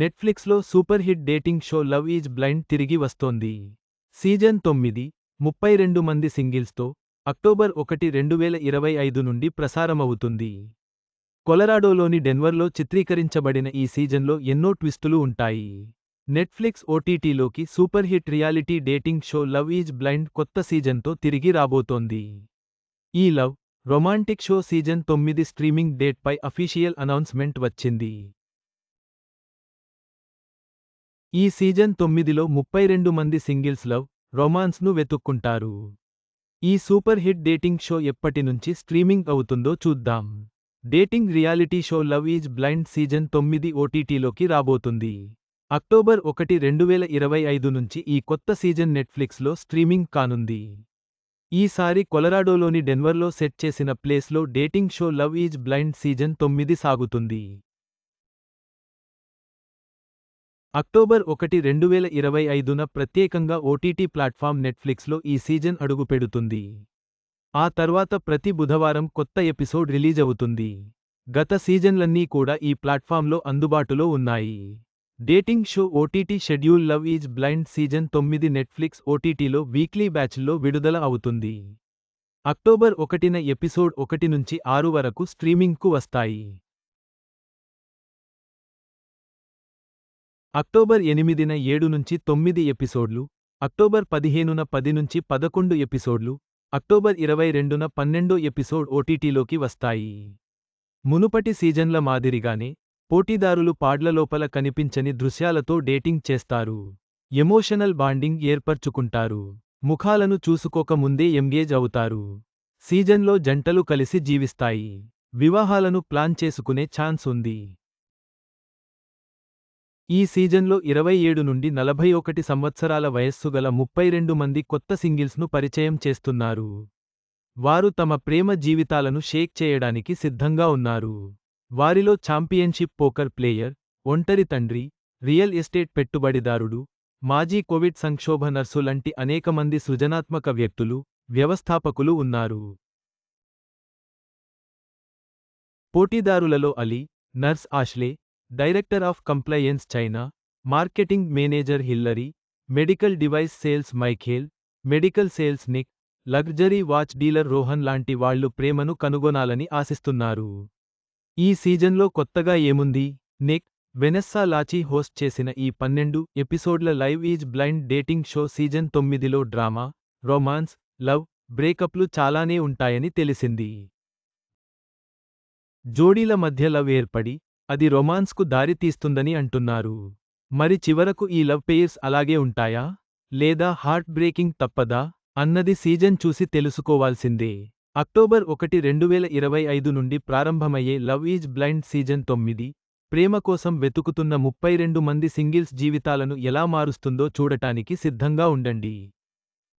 నెట్ఫ్లిక్స్లో super hit dating show love is blind తిరిగి వస్తోంది. సీజన్ తొమ్మిది ముప్పై రెండు మంది సింగిల్స్తో అక్టోబర్ ఒకటి రెండు వేల ఇరవై ఐదు నుండి ప్రసారమవుతుంది. కొలరాడోలోని డెన్వర్లో చిత్రీకరించబడిన ఈ సీజన్లో ఎన్నో ట్విస్టులు ఉంటాయి. Netflix ఓటీటీలోకి super hit reality dating show love is blind కొత్త సీజన్తో తిరిగి రాబోతోంది. ఈ లవ్ రొమాంటిక్ షో సీజన్ తొమ్మిది స్ట్రీమింగ్ డేట్పై అఫీషియల్ అనౌన్స్మెంట్ వచ్చింది. ఈ సీజన్ తొమ్మిదిలో ముప్పై రెండు మంది సింగిల్స్ లవ్ రొమాన్స్ను వెతుక్కుంటారు. ఈ సూపర్ హిట్ డేటింగ్ షో ఎప్పటి నుంచి స్ట్రీమింగ్ అవుతుందో చూద్దాం. Dating reality show love is blind season తొమ్మిది ఓటీటీలోకి రాబోతుంది. అక్టోబర్ ఒకటి రెండు వేల ఇరవై ఐదు నుంచి ఈ కొత్త సీజన్ నెట్ఫ్లిక్స్లో స్ట్రీమింగ్ కానుంది. ఈసారి కొలరాడోలోని డెన్వర్లో సెట్ చేసిన ప్లేస్లో dating show love is blind season తొమ్మిది సాగుతుంది. అక్టోబర్ ఒకటి రెండు వేల ఇరవై ఐదున ప్రత్యేకంగా ఓటీటీ ప్లాట్ఫామ్ నెట్ఫ్లిక్స్లో ఈ సీజన్ అడుగుపెడుతుంది ఆ తర్వాత ప్రతి బుధవారం కొత్త ఎపిసోడ్ రిలీజ్ అవుతుంది. గత సీజన్లన్నీ కూడా ఈ ప్లాట్ఫామ్లో అందుబాటులో ఉన్నాయి. Dating show OTT schedule love is blind season తొమ్మిది నెట్ఫ్లిక్స్ ఓటీటీలో వీక్లీ బ్యాచ్ల్లో విడుదల అవుతుంది. అక్టోబర్ ఒకటిన ఎపిసోడ్ ఒకటి నుంచి ఆరు వరకు స్ట్రీమింగ్కు వస్తాయి. అక్టోబర్ ఎనిమిదిన ఏడు నుంచి తొమ్మిది ఎపిసోడ్లు అక్టోబర్ పదిహేనున పది నుంచి పదకొండు ఎపిసోడ్లు అక్టోబర్ ఇరవై రెండున పన్నెండో ఎపిసోడ్ ఓటీటీలోకి వస్తాయి. మునుపటి సీజన్ల మాదిరిగానే పోటీదారులు పాడ్ల లోపల కనిపించని దృశ్యాలతో డేటింగ్ చేస్తారు. ఎమోషనల్ బాండింగ్ ఏర్పర్చుకుంటారు. ముఖాలను చూసుకోక ముందే ఎంగేజ్ అవుతారు. సీజన్లో జంటలు కలిసి జీవిస్తాయి. వివాహాలను ప్లాన్ చేసుకునే ఛాన్స్ ఉంది. ఈ సీజన్లో ఇరవై ఏడు నుండి నలభై ఒకటి సంవత్సరాల వయస్సు గల ముప్పై రెండు మంది కొత్త సింగిల్స్ను పరిచయం చేస్తున్నారు. వారు తమ ప్రేమ జీవితాలను షేక్ చేయడానికి సిద్ధంగా ఉన్నారు. వారిలో ఛాంపియన్షిప్ పోకర్ ప్లేయర్ ఒంటరి తండ్రి రియల్ ఎస్టేట్ పెట్టుబడిదారుడు మాజీ కోవిడ్ సంక్షోభ నర్సు లాంటి అనేక మంది సృజనాత్మక వ్యక్తులు వ్యవస్థాపకులు ఉన్నారు. పోటీదారులలో Ali nurse Ashley director of compliance China marketing manager Hillary medical device sales Michael medical sales Nick luxury watch dealer Rohan లాంటి వాళ్ళు ప్రేమను కనుగొనాలని ఆశిస్తున్నారు. ఈ సీజన్లో కొత్తగా ఏముంది? నిక్ వెనెస్సా లాచీ హోస్ట్ చేసిన ఈ పన్నెండు ఎపిసోడ్ల live is blind dating show season తొమ్మిదిలో డ్రామా రొమాన్స్ లవ్ బ్రేకప్లు చాలానే ఉంటాయని తెలిసింది. జోడీల మధ్య లవ్ ఏర్పడి అది రొమాన్స్కు దారితీస్తుందని అంటున్నారు. మరి చివరకు ఈ లవ్ పేయర్స్ అలాగే ఉంటాయా? లేదా హార్ట్ బ్రేకింగ్ తప్పదా? అన్నది సీజన్ చూసి తెలుసుకోవాల్సిందే. అక్టోబర్ ఒకటి రెండు వేల ఇరవై ఐదు నుండి ప్రారంభమయ్యే లవ్ ఈజ్ బ్లైండ్ సీజన్ తొమ్మిది ప్రేమ కోసం వెతుకుతున్న ముప్పై రెండు మంది సింగిల్స్ జీవితాలను ఎలా మారుస్తుందో చూడటానికి సిద్ధంగా ఉండండి.